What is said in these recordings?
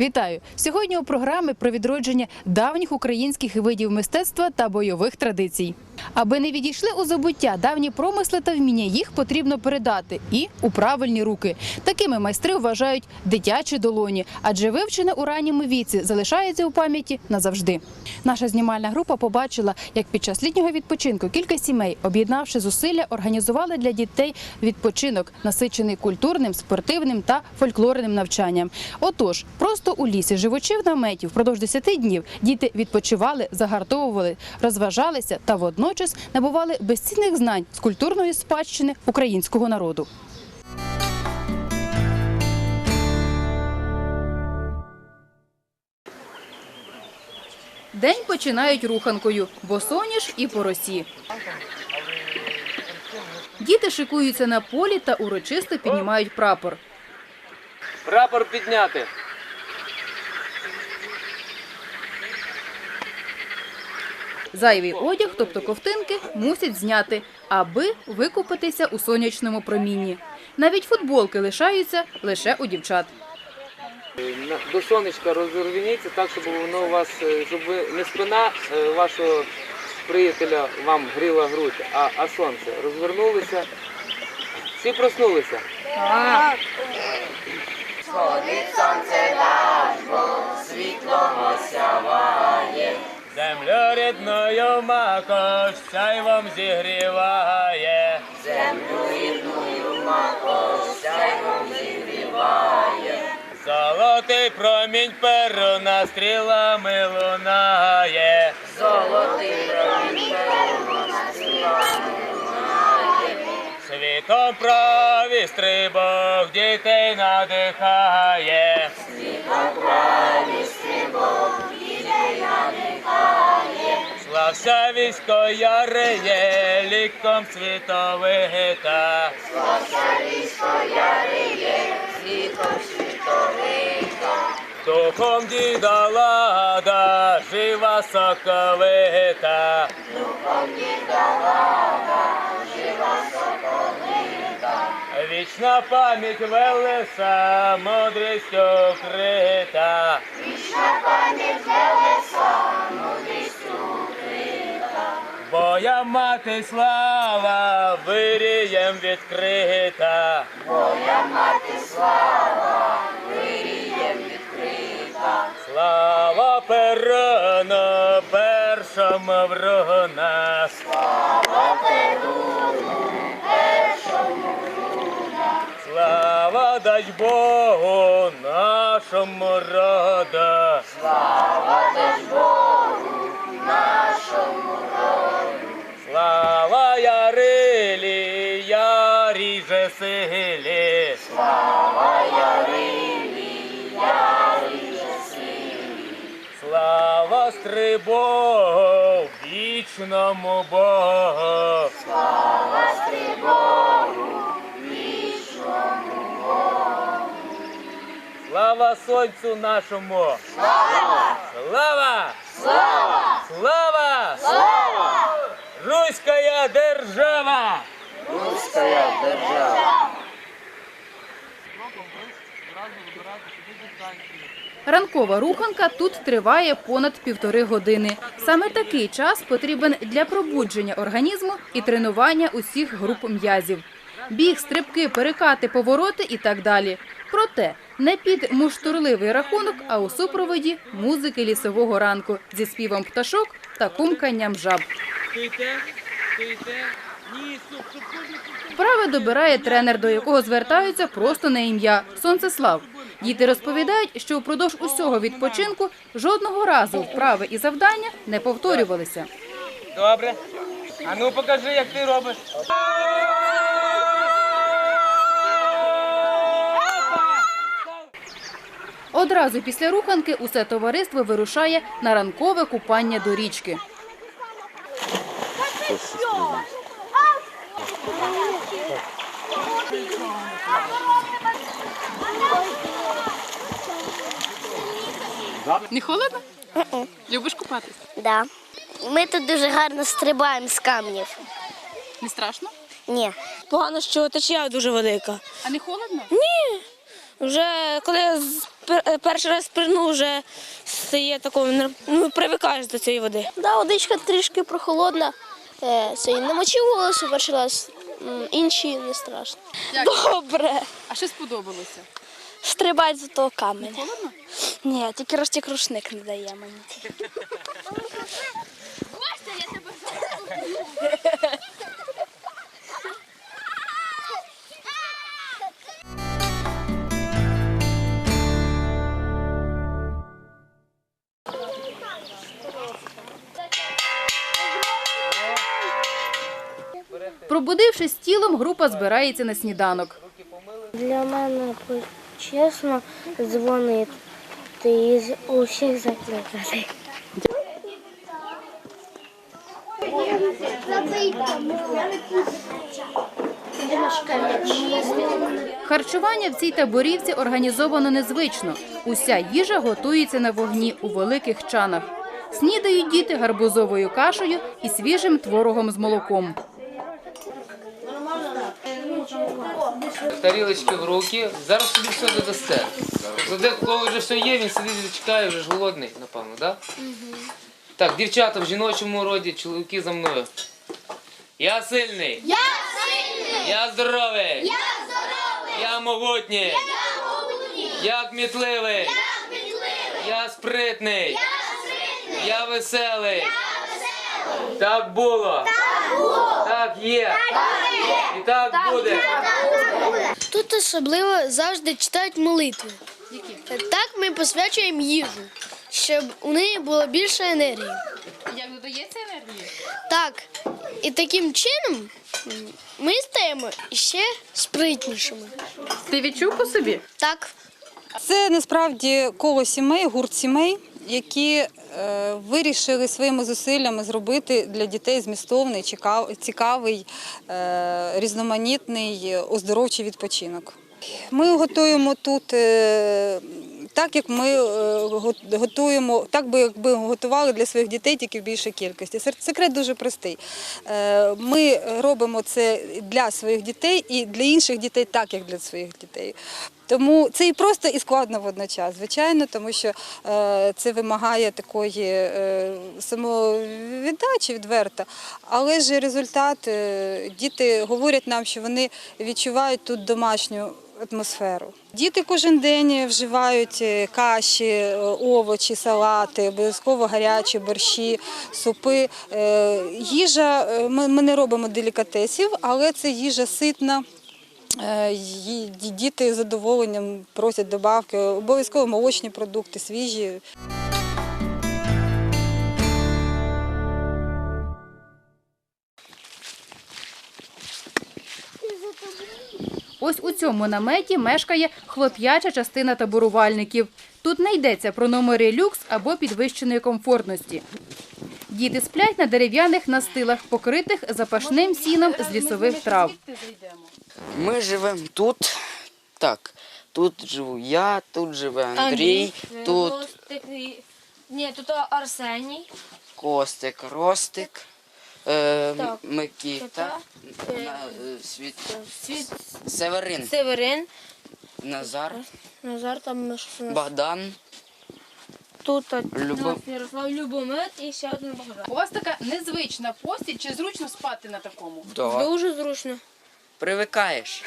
Вітаю! Сьогодні у програмі про відродження давніх українських видів мистецтва та бойових традицій. Аби не відійшли у забуття давні промисли та вміння, їх потрібно передати і у правильні руки. Такими майстри вважають дитячі долоні, адже вивчене у ранньому віці залишається у пам'яті назавжди. Наша знімальна група побачила, як під час літнього відпочинку кілька сімей, об'єднавши зусилля, організували для дітей відпочинок, насичений культурним, спортивним та фольклорним навчанням. Отож, просто у лісі, живучи в наметі, впродовж 10 днів діти відпочивали, загартовували, розважалися та водночас набували безцінних знань з культурної спадщини українського народу. День починають руханкою, босоніж і по росі. Діти шикуються на полі та урочисто піднімають прапор. Прапор підняти. Зайвий одяг, тобто ковтинки, мусять зняти, аби викупатися у сонячному промінні. Навіть футболки лишаються лише у дівчат. До сонечка розверніться так, щоб воно у вас, е, щоб не спина е, вашого приятеля вам гріла грудь, а, а сонце. Розвернулися. Всі проснулися. Землю рідною макош, сяй вам зігріває. Золотий промінь перуна стрілами лунає. Золотий промінь перуна стрілами лунає. Світом праві стрибок дітей надихає. Слався військо яриє, ліком світовита. Духом діда лада, жива соковита. Духом діда лада, жива соковита. Вічна пам'ять велеса, мудрістю крита. Боя мати слава, вирієм відкрита. Слава вирієм відкрита. Слава перону, першому вруна. Слава дай Богу нашому роду. Слава Ярилі, яріже силі. Слава стрибогу, вічному Богу. Слава сонцю нашому! Слава! Слава! Слава! Слава! Слава! Руська держава! Руська держава! Ранкова руханка тут триває понад півтори години. Саме такий час потрібен для пробудження організму і тренування усіх груп м'язів. Біг, стрибки, перекати, повороти і так далі. Проте не під муштурливий рахунок, а у супроводі музики лісового ранку зі співом пташок та кумканням жаб. Вправи добирає тренер, до якого звертаються просто на ім'я Сонцеслав. Діти розповідають, що впродовж усього відпочинку жодного разу вправи і завдання не повторювалися. Добре. А ну покажи, як ти робиш. Одразу після руханки усе товариство вирушає на ранкове купання до річки. Не холодно? Любиш купатись? Да. Ми тут дуже гарно стрибаємо з камнів. Не страшно? Ні. Погано, що течія дуже велика. А не холодно? Ні. Вже коли перший раз пірнув, вже стає такого, не- ну, привикаєш до цієї води. Да, водичка трішки прохолодна. Е, Це не намочив волосся перший раз, інші не страшно. Добре. А що сподобалося? Стрибати з того каменя. Холодно? Ні, тільки розтік рушник не дає мені. Пробудившись тілом, група збирається на сніданок. Для мене чесно дзвонити і усіх закликати. Харчування в цій таборівці організовано незвично. Уся їжа готується на вогні у великих чанах. Снідають діти гарбузовою кашею і свіжим творогом з молоком. Тарілочки в руки. Зараз собі все додасте. Де коли вже все є, він сидить і чекає, вже ж голодний, напевно, так? Да? Так, дівчата в жіночому роді, чоловіки за мною. Я сильний. Я сильний. Я здоровий. Я здоровий. Я могутній. Я могутній. Я кмітливий. Я кмітливий. Я спритний. Я спритний. Я веселий. Я веселий. Так було. Так було. Так є. Так є. І так буде. Тут особливо завжди читають молитви. Так ми посвячуємо їжу, щоб у неї було більше енергії. Як додається енергії? Так, і таким чином ми стаємо ще спритнішими. Ти відчув по собі? Так. Це насправді коло сімей, гурт сімей, які вирішили своїми зусиллями зробити для дітей змістовний, цікавий, е, різноманітний, оздоровчий відпочинок. Ми готуємо тут е, так, як ми е, готуємо, так би якби готували для своїх дітей тільки в більшій кількості. Секрет дуже простий. Е, Ми робимо це для своїх дітей і для інших дітей так, як для своїх дітей. Тому це і просто і складно водночас, звичайно, тому що е, це вимагає такої е, самовіддачі відверто. Але ж результат е, діти говорять нам, що вони відчувають тут домашню атмосферу. Діти кожен день вживають каші, овочі, салати, обов'язково гарячі борщі, супи. Їжа, ми не робимо делікатесів, але це їжа ситна. Е, Діти з задоволенням просять добавки, обов'язково молочні продукти, свіжі. Ось у цьому наметі мешкає хлоп'яча частина таборувальників. Тут не йдеться про номери люкс або підвищеної комфортності. Діти сплять на дерев'яних настилах, покритих запашним сіном з лісових трав. Ми живемо тут. Так, тут живу я, тут живе Андрій, тут Ні, тут Арсеній. Костик, Ростик, е, Так. Микита, Е, на- е, світ, Світ Северин, Северин. Назар, Назар там що у нас Богдан, тут Любов. Ярослав Любомир і ще один Богдан. У вас така незвична постіль, чи зручно спати на такому? Да. Дуже зручно. Привикаєш.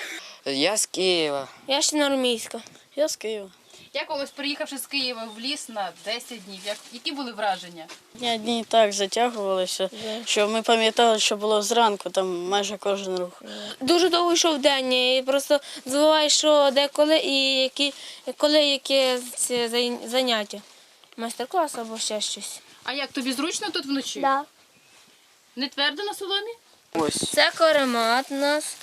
Я з Києва. Я ще нормійська. Я з Києва. Як ось приїхавши з Києва в ліс на 10 днів, як, які були враження? Дня дні так затягувалися, що ми пам'ятали, що було зранку, там майже кожен рух. Дуже довго йшов день, і просто забуваєш, що де коли і які, коли яке це зай- заняття. Майстер-клас або ще щось. А як тобі зручно тут вночі? Да. Не твердо на соломі? Ось, Це каремат у нас.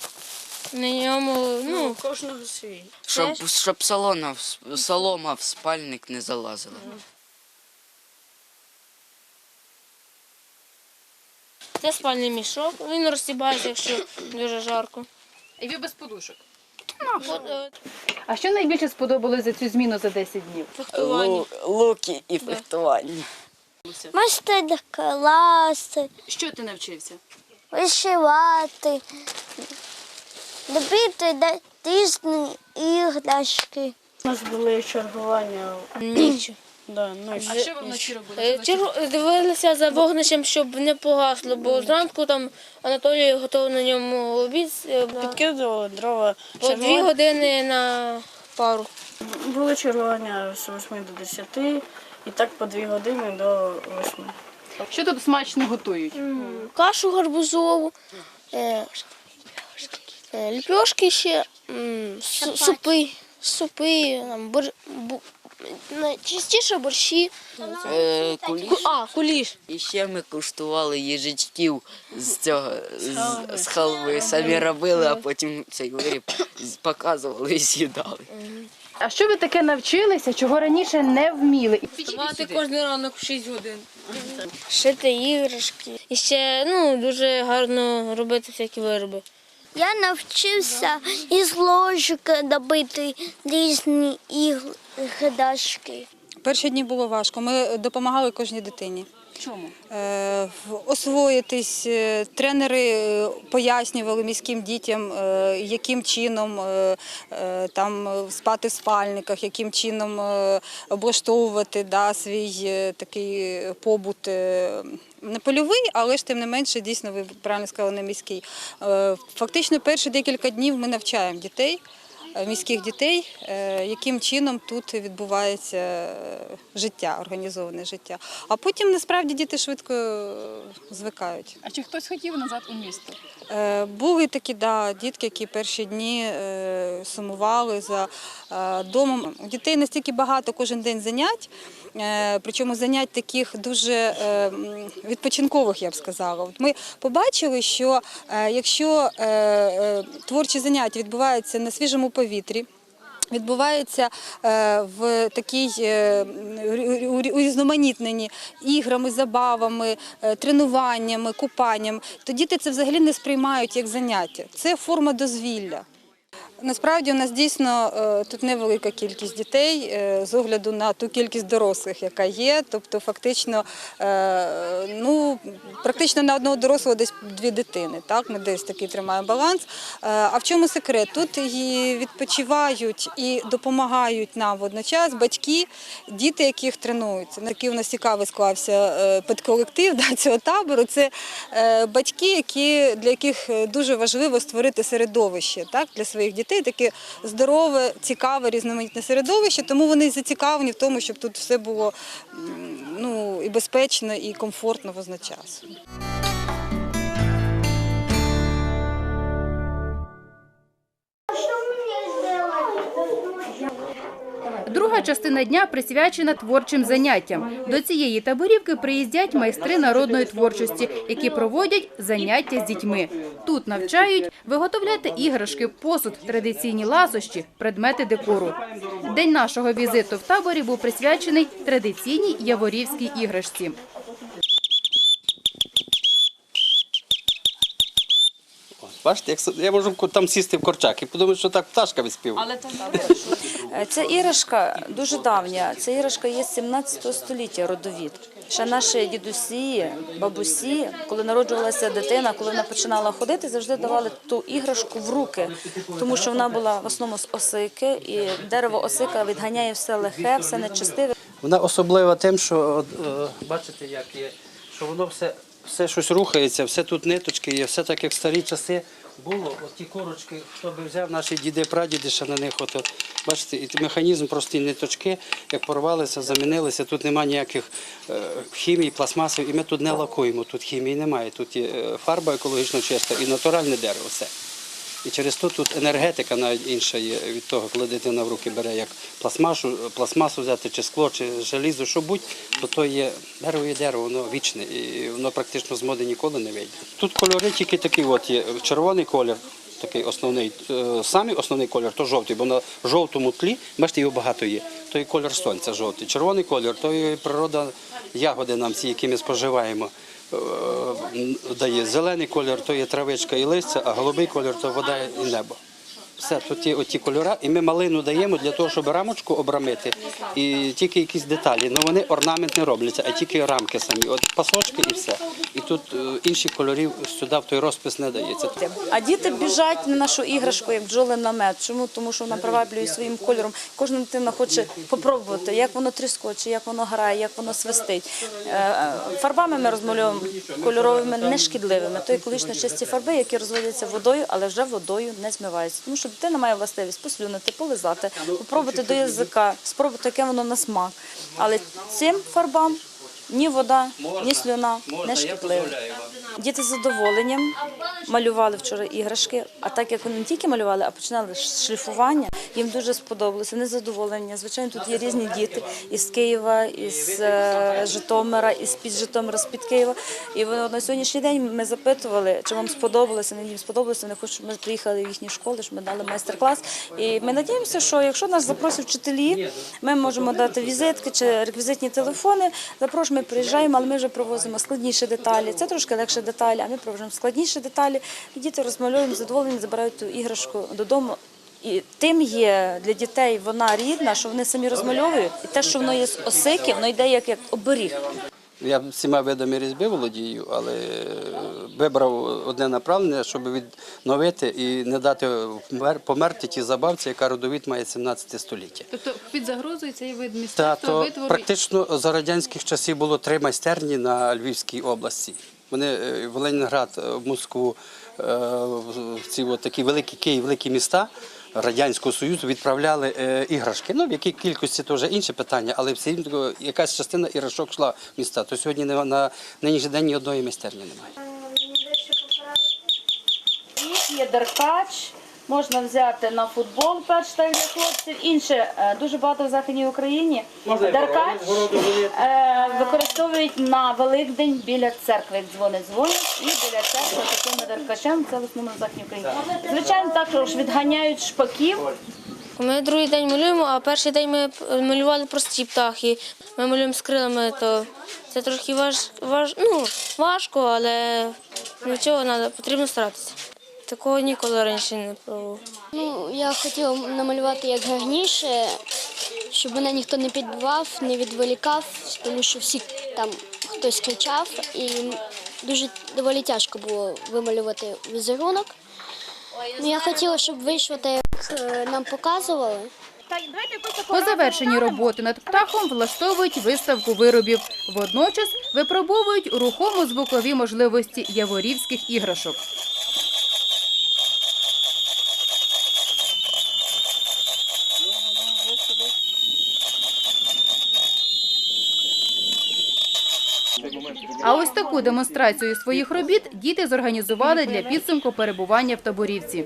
На ньому, ну, кожного свій. щоб, щоб солома, в- солома в спальник не залазила. це спальний мішок. Він розсібається, якщо дуже жарко. І ви без подушок. От, е, А що найбільше сподобалось за цю зміну за 10 днів? фехтування. луки і фехтування. Майстер-класи, Що ти навчився? вишивати, робити різні іграшки. У нас були чергування. Ніч. Да, ночі. А що ви вночі робили? Е, чергу- Дивилися за вогнищем, щоб не погасло, бо зранку там Анатолій готував на ньому обід е, Підкидували дрова. по дві години на пару. Були чергування з 8 до 10 і так по 2 години до 8. Що тут смачно готують? Кашу гарбузову, е, ліпьошки ще, супи, супи, там, бор, найчастіше борщі. Е, куліш. А, куліш. І ще ми куштували їжачків з цього з, з халви. Самі робили, а потім цей виріб показували і з'їдали. А що ви таке навчилися, чого раніше не вміли? Вставати кожен ранок в 6 годин. Шити іграшки. І ще ну, дуже гарно робити всякі вироби. Я навчився із ложки добити різні іграшки. Перші дні було важко. Ми допомагали кожній дитині. Чому? Е, освоїтись. Е, Тренери е, пояснювали міським дітям, яким чином там спати в спальниках, яким чином облаштовувати да, свій такий побут. Не польовий, але ж тим не менше, дійсно, ви правильно сказали, не міський. Е, Фактично, перші декілька днів ми навчаємо дітей е, міських дітей, е, яким чином тут відбувається життя, організоване життя. А потім насправді діти швидко звикають. А чи хтось хотів назад у місто? Були такі да, дітки, які перші дні сумували за домом. У дітей настільки багато кожен день занять, причому занять таких дуже е, відпочинкових, я б сказала. Ми побачили, що е, якщо е, е, творчі заняття відбуваються на свіжому повітрі, Відбувається е, в такій е, урі- урі- урізноманітненні іграми, забавами, е, тренуваннями, купанням, то діти це взагалі не сприймають як заняття. Це форма дозвілля. Насправді у нас дійсно е, тут невелика кількість дітей е, з огляду на ту кількість дорослих, яка є. Тобто, фактично, е, ну практично на одного дорослого десь дві дитини. Так, ми десь такий тримаємо баланс. А в чому секрет? Тут і відпочивають і допомагають нам водночас батьки, діти, яких тренуються. Такий у нас цікавий склався підколектив да, цього табору. Це батьки, які, для яких дуже важливо створити середовище так, для своїх дітей, таке здорове, цікаве, різноманітне середовище. Тому вони зацікавлені в тому, щоб тут все було ну, і безпечно, і комфортно водночас. Друга частина дня присвячена творчим заняттям. До цієї таборівки приїздять майстри народної творчості, які проводять заняття з дітьми. Тут навчають виготовляти іграшки, посуд, традиційні ласощі, предмети декору. День нашого візиту в таборі був присвячений традиційній яворівській іграшці. Бачите, як я можу там сісти в корчак і подумати, що так пташка відспіває. Е, Ця іграшка дуже давня. Ця іграшка є з 17 століття родовід. Ще наші дідусі, бабусі, коли народжувалася дитина, коли вона починала ходити, завжди давали ту іграшку в руки, тому що вона була в основному з осики, і дерево осика відганяє все лихе, все нечистиве. Вона особлива тим, що е, бачите, як є, що воно все, все щось рухається, все тут ниточки є, все так, як в старі часи було. От ті корочки, хто би взяв, наші діди, прадіди ще на них, от, от, бачите, і механізм прості ниточки, як порвалися, замінилися. Тут немає ніяких е, хімій, пластмасів, і ми тут не лакуємо, тут хімії немає. Тут є е, фарба екологічно чиста і натуральне дерево. Все. І через то тут енергетика навіть інша є від того, коли дитина в руки бере як пластмасу, пластмасу взяти, чи скло, чи желізо, що будь, то то є дерево є дерево, воно вічне, і воно практично з моди ніколи не вийде. Тут кольори тільки такі, от є червоний колір, такий основний, е, самий основний колір то жовтий, бо на жовтому тлі, бачите, його багато є. То є колір сонця жовтий. Червоний колір, то є природа ягоди нам ці, які ми споживаємо. Е, Дає зелений колір, то є травичка і листя, а голубий колір то вода і небо. Все, тут є оті кольори, і ми малину даємо для того, щоб рамочку обрамити. І тільки якісь деталі. Ну вони орнамент не робляться, а тільки рамки самі. От пасочки і все. І тут е, інших кольорів сюди в той розпис не дається. А діти біжать на нашу іграшку, як бджоли на мед. Чому? Тому що вона приваблює своїм кольором. Кожна дитина хоче попробувати, як воно тріскоче, як воно грає, як воно свистить. Е, е, Фарбами ми розмальовуємо кольоровими, нешкідливими. То екологічно чисті фарби, які розводяться водою, але вже водою не змиваються. Тому що дитина має властивість послюнити, полизати, попробувати до язика, спробувати, яке воно на смак. Але цим фарбам ні вода, ні слюна не шкідливі. Діти з задоволенням малювали вчора іграшки, а так як вони не тільки малювали, а починали шліфування, їм дуже сподобалося. Незадоволення. Звичайно, тут є різні діти із Києва, із е, Житомира, із під Житомира, з під Києва. І вони на сьогоднішній день ми запитували, чи вам сподобалося. Вони їм сподобалося. Вони хочуть, ми приїхали в їхні школи, щоб ми дали майстер-клас. І ми надіємося, що якщо нас запросять вчителі, ми можемо дати візитки чи реквізитні телефони. Запрошуємо, ми приїжджаємо, але ми вже привозимо складніші деталі. Це трошки легше деталі, а ми привозимо складніші деталі. І діти розмальовуємо, задоволені, забирають ту іграшку додому. І тим є для дітей вона рідна, що вони самі розмальовують, і те, що воно є з осики, воно йде як, як оберіг. Я всіма видами різьби володію, але вибрав одне направлення, щоб відновити і не дати померти ті забавці, яка родовід має 17 століття. Тобто під загрозою цей вид Та то витвору практично за радянських часів було три майстерні на Львівській області. Вони е, в Ленінград, е, в Москву, е, в ці от такі великі Київ, великі міста. Радянського Союзу відправляли іграшки. Ну, в якій кількості то вже інше питання, але рівно якась частина іграшок йшла в міста. То сьогодні на, на нинішній день ні одної майстерні немає. Є деркач, можна взяти на футбол перш так для хлопців. Інше е, дуже багато в Західній Україні. Деркач е, використовують на Великдень біля церкви, як дзвони дзвонять, і біля церкви такими деркачем, це в основному в Західній Україні. Звичайно, також відганяють шпаків. Ми другий день малюємо, а перший день ми малювали прості птахи. Ми малюємо з крилами, то це трошки важ, важ, ну, важко, але нічого треба, потрібно старатися. Такого ніколи раніше не пробував. Ну, я хотіла намалювати як гарніше, щоб мене ніхто не підбивав, не відволікав, тому що всі там хтось кричав, і дуже доволі тяжко було вималювати візерунок. Ну, я хотіла, щоб вийшло так, як е, нам показували. По завершенні роботи над птахом влаштовують виставку виробів. Водночас випробовують рухому звукові можливості яворівських іграшок. А ось таку демонстрацію своїх робіт діти зорганізували для підсумку перебування в таборівці.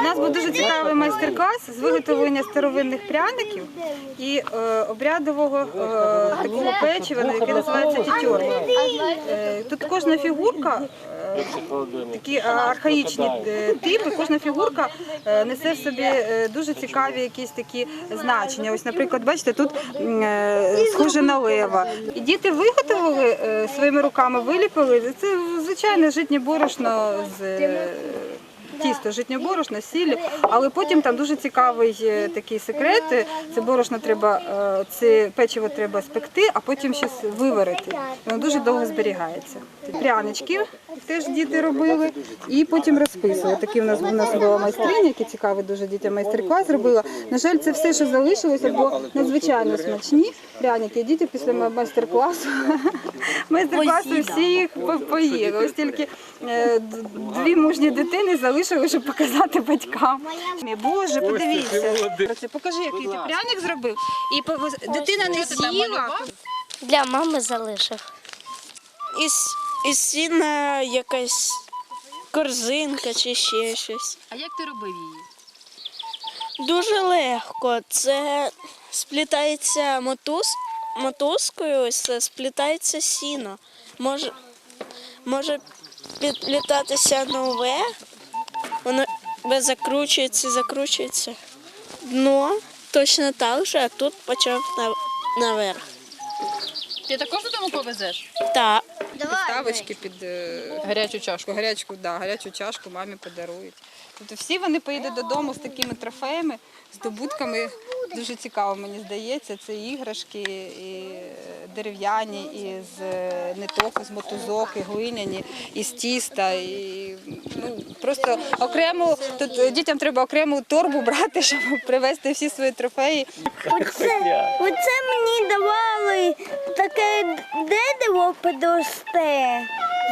У нас був дуже цікавий майстер-клас з виготовлення старовинних пряників і е, обрядового е, такого печива, яке називається тітьор. Е, тут кожна фігурка, такі е, архаїчні е, типи, кожна фігурка е, несе в собі е, дуже цікаві якісь такі значення. Ось, наприклад, бачите, тут е, схоже на лева. І діти виготовили е, своїми руками, виліпили. Це звичайне житнє борошно з. Тісто житнє борошно, сіль, але потім там дуже цікавий е, такий секрет. Це борошно треба, е, це печиво треба спекти, а потім ще виварити. Воно дуже довго зберігається. Прянички теж діти робили і потім розписували. Такий у нас у нас була майстриня, який цікавий дуже дітям майстер-клас зробила. На жаль, це все, що залишилося, бо надзвичайно смачні пряники. Діти після майстер-класу майстер-класу всі їх по- поїли. Ось тільки е, дві мужні дитини залишили, щоб показати батькам. Боже, подивіться. Покажи, який ти пряник зробив. І дитина не з'їла. Для мами залишив. Із, із сіна якась корзинка чи ще щось. А як ти робив її? Дуже легко. Це сплітається мотуз, мотузкою, ось це сплітається сіно. Може, може підплітатися нове, воно закручується, закручується. Дно точно так же, а тут почав наверх. Ти також додому повезеш? Так. підставочки під е, Гарячу чашку. гарячку, да, гарячу чашку мамі подарують. Тобто всі вони поїдуть додому з такими трофеями, здобутками. Дуже цікаво, мені здається. Це іграшки і е, дерев'яні, і з е, ниток, з мотузок, і глиняні, і з тіста. І, ну, просто окремо, тут дітям треба окрему торбу брати, щоб привезти всі свої трофеї. Оце, оце мені давали таке дерево підросте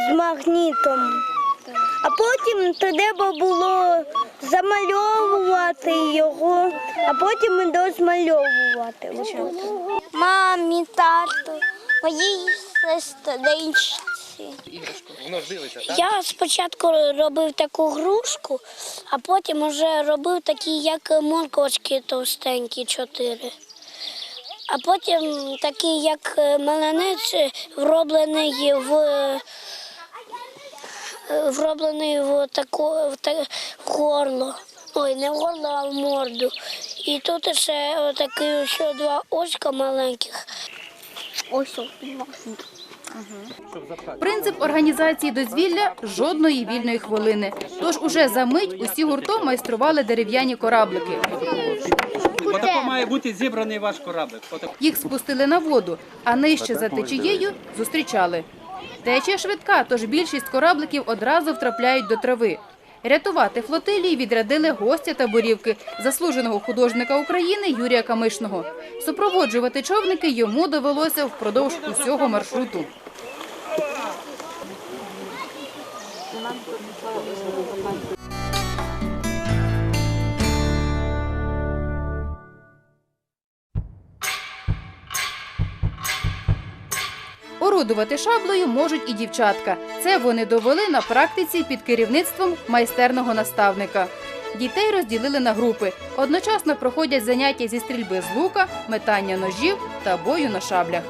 з магнітом. А потім треба було замальовувати його, а потім і розмальовувати. Мамі, тату, моїй сестричці. Я спочатку робив таку грушку, а потім вже робив такі, як морковочки товстенькі, чотири. А потім такий, як е, меленець, вроблений в, е, вроблений в, тако, в, горло. Ой, не в горло, а в морду. І тут ще такі ще два очка маленьких. Ось. о, Принцип організації дозвілля жодної вільної хвилини. Тож уже за мить усі гуртом майстрували дерев'яні кораблики. Отако має бути зібраний ваш кораблик. Їх спустили на воду, а нижче за течією зустрічали. Течія швидка, тож більшість корабликів одразу втрапляють до трави. Рятувати флотилії відрядили гостя таборівки, заслуженого художника України Юрія Камишного. Супроводжувати човники йому довелося впродовж усього маршруту. Орудувати шаблею можуть і дівчатка. Це вони довели на практиці під керівництвом майстерного наставника. Дітей розділили на групи. Одночасно проходять заняття зі стрільби з лука, метання ножів та бою на шаблях.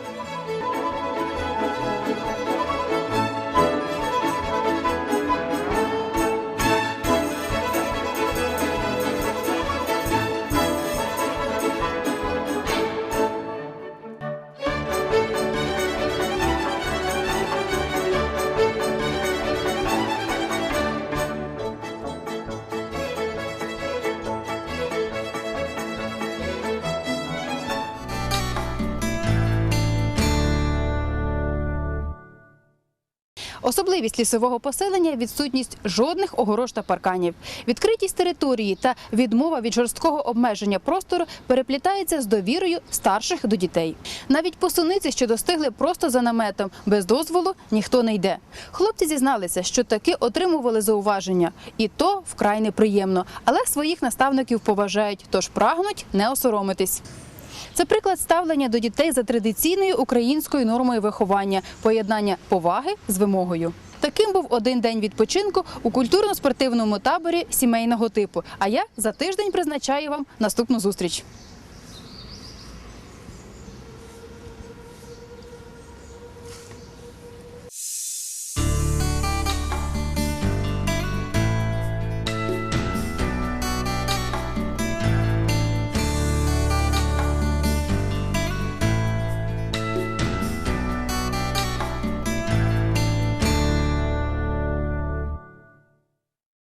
Особливість лісового поселення відсутність жодних огорож та парканів. Відкритість території та відмова від жорсткого обмеження простору переплітається з довірою старших до дітей. Навіть по суниці, що достигли просто за наметом, без дозволу ніхто не йде. Хлопці зізналися, що таки отримували зауваження, і то вкрай неприємно, але своїх наставників поважають, тож прагнуть не осоромитись. Це приклад ставлення до дітей за традиційною українською нормою виховання, поєднання поваги з вимогою. Таким був один день відпочинку у культурно-спортивному таборі сімейного типу. А я за тиждень призначаю вам наступну зустріч.